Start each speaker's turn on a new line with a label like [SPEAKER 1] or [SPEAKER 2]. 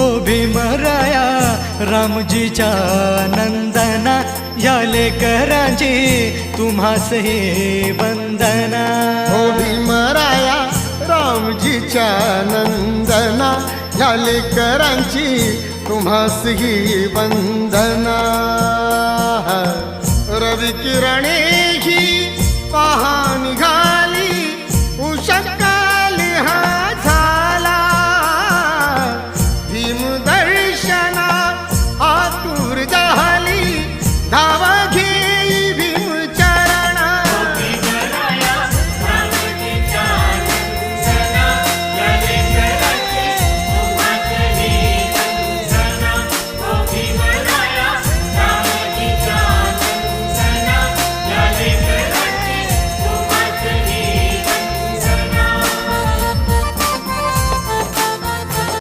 [SPEAKER 1] हो भीमराया रामजीच्या नंदना या लेकरांची तुम्हास वंदना.
[SPEAKER 2] हो भीमराया रामजीच्या नंदना या लेकरांची तुम्हास वंदना. रवी किरणे